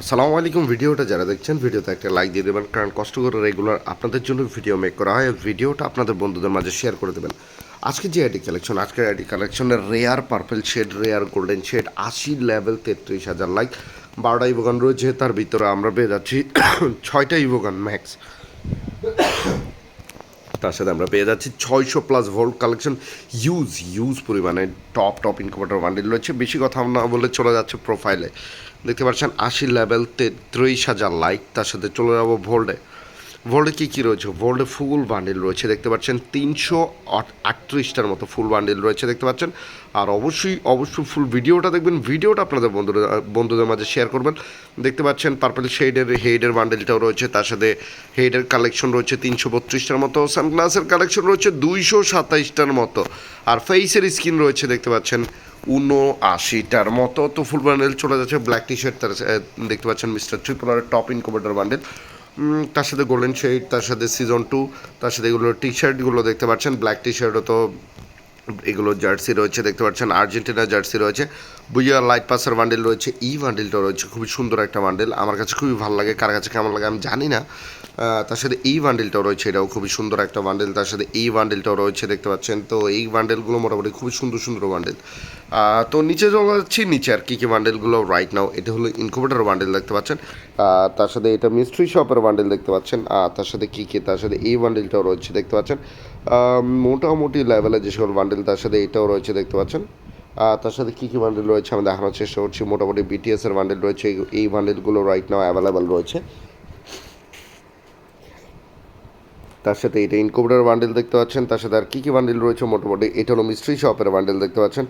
আসসালামু আলাইকুম। ভিডিওটা যারা দেখছেন, ভিডিওতে একটা লাইক দিয়ে দেবেন, কারণ কষ্ট করে রেগুলার আপনাদের জন্য ভিডিও মেক করা হয়। ভিডিওটা আপনাদের বন্ধুদের মাঝে শেয়ার করে দেবেন। আজকে যে আইডি কালেকশন আজকের আইডি কালেকশনের rare purple shade rare golden shade আশি লেভেল তেত্রিশ হাজার লাইক বারোটা ইভোগান রয়েছে, তার ভিতরে আমরা পেয়ে যাচ্ছি ছয়টা ইভোগান ম্যাক্স তার সাথে আমরা পেয়ে যাচ্ছি। ছয়শো plus vault collection use use পরিমাণে টপ টপ ইনকোভার্টার বান্ডিল রয়েছে। বেশি কথা না বলে চলে যাচ্ছে প্রোফাইলে দেখতে পাচ্ছেন আশি লেভেল তেত্রিশ হাজার লাইক তার সাথে চলে যাব ভোল্ডে ভোল্ডে কী কী রয়েছে? ভোল্ডে ফুল বান্ডিল রয়েছে, দেখতে পাচ্ছেন। তিনশো আটত্রিশটার মতো ফুল বান্ডিল রয়েছে, দেখতে পাচ্ছেন। আর অবশ্যই অবশ্যই ফুল ভিডিওটা দেখবেন। ভিডিওটা আপনাদের বন্ধুদের বন্ধুদের মাঝে শেয়ার করবেন। দেখতে পাচ্ছেন পার্পল শেডের হেডের বান্ডেলটাও রয়েছে। তার সাথে হেডের কালেকশন রয়েছে, তিনশো বত্রিশটার মতো। সানগ্লাসের কালেকশন রয়েছে, দুইশো সাতাইশটার মতো। আর ফেইসের স্কিন রয়েছে, দেখতে পাচ্ছেন উনআশিটার মতো। তো ফুল বান্ডেল চলে যাচ্ছে ব্ল্যাক টি শার্ট তার দেখতে পাচ্ছেন মিস্টার ট্রিপলারের টপ ইনকোভার্টার বান্ডেল তার সাথে গোল্ডেন শেড তার সাথে সিজন টু তার সাথে এগুলো টি শার্টগুলো দেখতে পাচ্ছেন। ব্ল্যাক টি শার্টও তো এগুলো জার্সি রয়েছে, দেখতে পাচ্ছেন। আর্জেন্টিনা জার্সি রয়েছে। বুইয়া লাইট পাসের বান্ডেল রয়েছে। ই বান্ডেলটা রয়েছে। খুবই সুন্দর একটা বান্ডেল আমার কাছে খুবই ভালো লাগে। কার কাছে কেমন লাগে আমি জানি না। তার সাথে এই বান্ডেলটাও রয়েছে। এটাও খুবই সুন্দর একটা বান্ডেল তার সাথে এই বান্ডেলটাও রয়েছে, দেখতে পাচ্ছেন। তো এই বান্ডেলগুলো মোটামুটি খুবই সুন্দর সুন্দর বান্ডেল তো নিচে চলে যাচ্ছি, নিচে আর কী কী বান্ডেলগুলো রাইট নাও এটা হলো ইনকুবেটার বান্ডেল দেখতে পাচ্ছেন। তার সাথে এটা মিস্ট্রি শপের বান্ডেল দেখতে পাচ্ছেন, আর তার সাথে কী কী, তার সাথে এই বান্ডেলটাও রয়েছে দেখতে পাচ্ছেন। মোটামুটি লেভেলে যে সকল বান্ডেল তার সাথে এটাও রয়েছে দেখতে পাচ্ছেন। আর তার সাথে কী কী বান্ডেল রয়েছে আমি দেখানোর চেষ্টা করছি, মোটামুটি বিটিএসের বান্ডেল রয়েছে, এই বান্ডেলগুলো রাইট নাও অ্যাভেলেবেল রয়েছে। তার সাথে এটা ইনকুবেটার বান্ডেল দেখতে পাচ্ছেন, তার সাথে আর কী কী বান্ডেল রয়েছে মোটামুটি? এটা হলো মিস্ট্রি শপের বান্ডেল দেখতে পাচ্ছেন,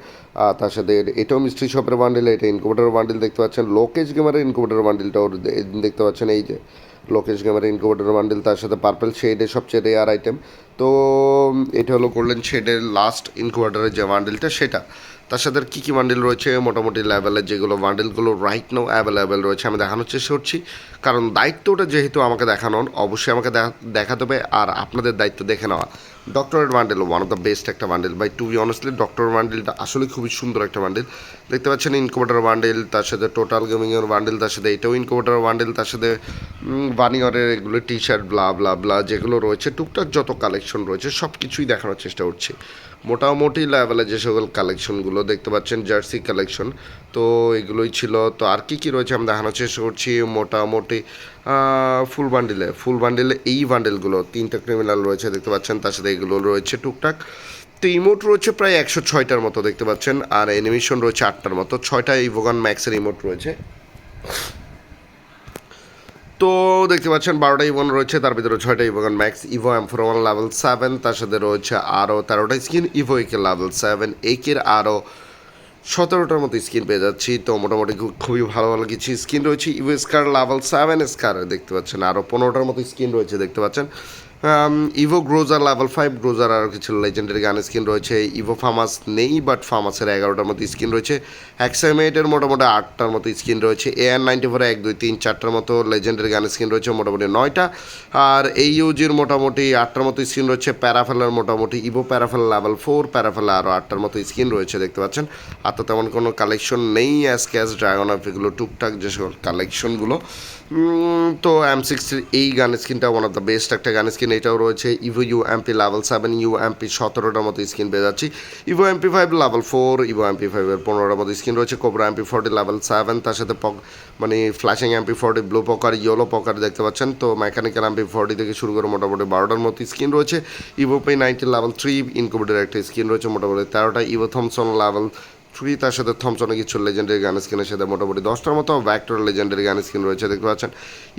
আর তার সাথে এটাও মিস্ট্রি শপের বান্ডেল এটা ইনকুবেটার বান্ডেল দেখতে পাচ্ছেন লোকেশ গেমারের ইনকুবেটার বান্ডেলটাও দেখতে পাচ্ছেন, এই যে। লোকেশ গেমের ইনকুবেটার বান্ডেল, তার সাথে পার্পল, শেডের সবচেয়ে রেয়ার আইটেম তো এটা হলো গোল্ডেন শেডের লাস্ট ইনকোভার্টারের যে বান্ডেলটা, সেটা। তার সাথে কী কী বান্ডেল রয়েছে? মোটামুটি লেভেলের যেগুলো বান্ডেলগুলো রাইট নাও অ্যাভেলেবেল রয়েছে, আমি দেখানোর চেষ্টা করছি। কারণ দায়িত্বটা যেহেতু আমাকে দেখানোর অবশ্যই আমাকে দেখাতে হবে, আর আপনাদের দায়িত্ব দেখে নেওয়া। ডক্টরের bundle one of the best একটা bundle by to be honestly doctor বান্ডেলটা আসলে খুবই সুন্দর একটা বান্ডেল দেখতে পাচ্ছেন ইনকোভেটার বান্ডেল তার সাথে টোটাল গেমিংয়ের বান্ডেল তার সাথে এটাও ইনকোভেটার বান্ডেল তার সাথে বানিয়রের এগুলো T shirt blah blah blah যেগুলো রয়েছে, টুকটাক যত কালেকশন রয়েছে, সব কিছুই দেখানোর চেষ্টা করছি। মোটামুটি লেভেলে যে সকল কালেকশনগুলো দেখতে পাচ্ছেন জার্সি কালেকশন তো এগুলোই ছিল। তো আর কি কি রয়েছে আমি দেখানোর চেষ্টা করছি? মোটামুটি ফুল বান্ডিলে ফুল বান্ডিলে এই বান্ডেলগুলো তিনটা ক্রিমিনাল রয়েছে, দেখতে পাচ্ছেন, তার সাথে এগুলো রয়েছে টুকটাক। তো ইমোট রয়েছে প্রায় একশো ছয়টার মতো দেখতে পাচ্ছেন, আর অ্যানিমেশন রয়েছে আটটার মতো। ছয়টা ইভোগান ম্যাক্সের ইমোট রয়েছে। তো দেখতে পাচ্ছেন, বারোটা ইভন রয়েছে, তার ভিতরে ছয়টা evo gun max evo M four one level seven তার সাথে রয়েছে আরও তেরোটা skin evo AK level seven একের আরও সতেরোটার মতো স্কিন পেয়ে যাচ্ছি। তো মোটামুটি খুবই ভালো ভালো কিছু স্কিন রয়েছে। Evo Scar level seven Scar দেখতে পাচ্ছেন আরও পনেরোটার মতো স্কিন রয়েছে, দেখতে পাচ্ছেন। Evo groza level five groza আরও কিছু লেজেন্ডারি গান স্কিন রয়েছে। ইভো ফার্মাস নেই বাট ফার্মাসের এগারোটার মতো স্কিন রয়েছে। এক্সাইমেটের মোটামুটি আটটার মতো স্কিন রয়েছে। এ এআর নাইনটি ফোর এক, দুই, তিন, চারটার মতো লেজেন্ডারি গান স্কিন রয়েছে, মোটামুটি নয়টা। আর এই ইউজির মোটামুটি আটটার মতো স্কিন রয়েছে। প্যারাফেলার মোটামুটি ইভো প্যারাফেল লেভেল ফোর প্যারাফেলে আরও আটটার মতো স্কিন রয়েছে, দেখতে পাচ্ছেন। আর তো তেমন কোনো কালেকশন নেই অ্যাজ ক্যাশ ড্রাগন অফ এগুলো, টুকটাক যে কালেকশনগুলো তো এম সিক্সটির এই গান স্কিনটা ওয়ান অফ দ্য বেস্ট একটা গান স্কিন এটাও রয়েছে evo U MP level seven U MP সতেরোটার মতো স্কিন পেয়ে যাচ্ছি। Evo MP five level four evo MP ফাইভের পনেরোটার মতো স্কিন রয়েছে cobra MP forty level seven তার সাথে পক মানে ফ্ল্যাশিং এমপি ফোরটি ব্লু পকার ইয়েলো পকার দেখতে পাচ্ছেন। তো মেকানিক্যাল এমপি ফোরটি থেকে শুরু করে মোটামুটি বারোটার মতো স্কিন রয়েছে। Evo P ninety level three ইনকুবেটের একটা স্কিন রয়েছে, মোটামুটি তেরোটা। ইভো থমসন লেভেল থ্রি তার সাথে থমসনে কিছু লেজেন্ডারি গান স্কিনের সাথে মোটামুটি দশটার মতো ভ্যাক্টর লেজেন্ডারি গান স্কিন রয়েছে, দেখতে পাচ্ছেন?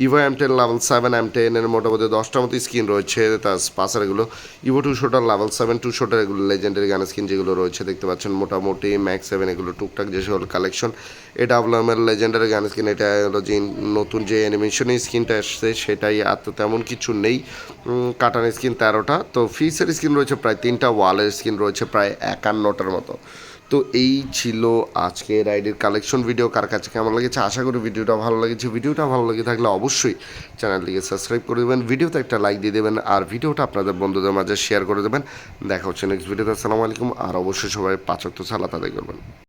Evo M ten level seven M টেনের মোটামুটি দশটার মতো স্কিন রয়েছে, তার পাশের এগুলো। Evo two shooter level seven two shooter এগুলো লেজেন্ডারি গান স্কিন যেগুলো রয়েছে, দেখতে পাচ্ছেন? মোটামুটি ম্যাক্স সেভেন এগুলো, টুকটাক যে সকল কালেকশন এটা আপনার লেজেন্ডারি গান স্কিন এটা হলো যে নতুন যে অ্যানিমেশনের স্কিনটা এসছে, সেটাই আর তো তেমন কিছু নেই। কাটার স্কিন তেরোটা, তো ফিসের স্কিন রয়েছে প্রায় তিনটা ওয়ালের স্কিন রয়েছে প্রায় একান্নটার মতো। তো এই ছিল আজকে রাইডের কালেকশন ভিডিও কার কাছে কেমন লেগেছে? আশা করি ভিডিওটা ভালো লেগেছে। ভিডিওটা ভালো লেগে থাকলে অবশ্যই চ্যানেলটিকে সাবস্ক্রাইব করে দেবেন। ভিডিওতে একটা লাইক দিয়ে দেবেন আর ভিডিওটা আপনাদের বন্ধুদের মাঝে শেয়ার করে দেবেন। দেখা হচ্ছে নেক্সট ভিডিওতে আসসালামু আলাইকুম। আর অবশ্যই সবাই পাচক তো সালাত আদায় করবেন।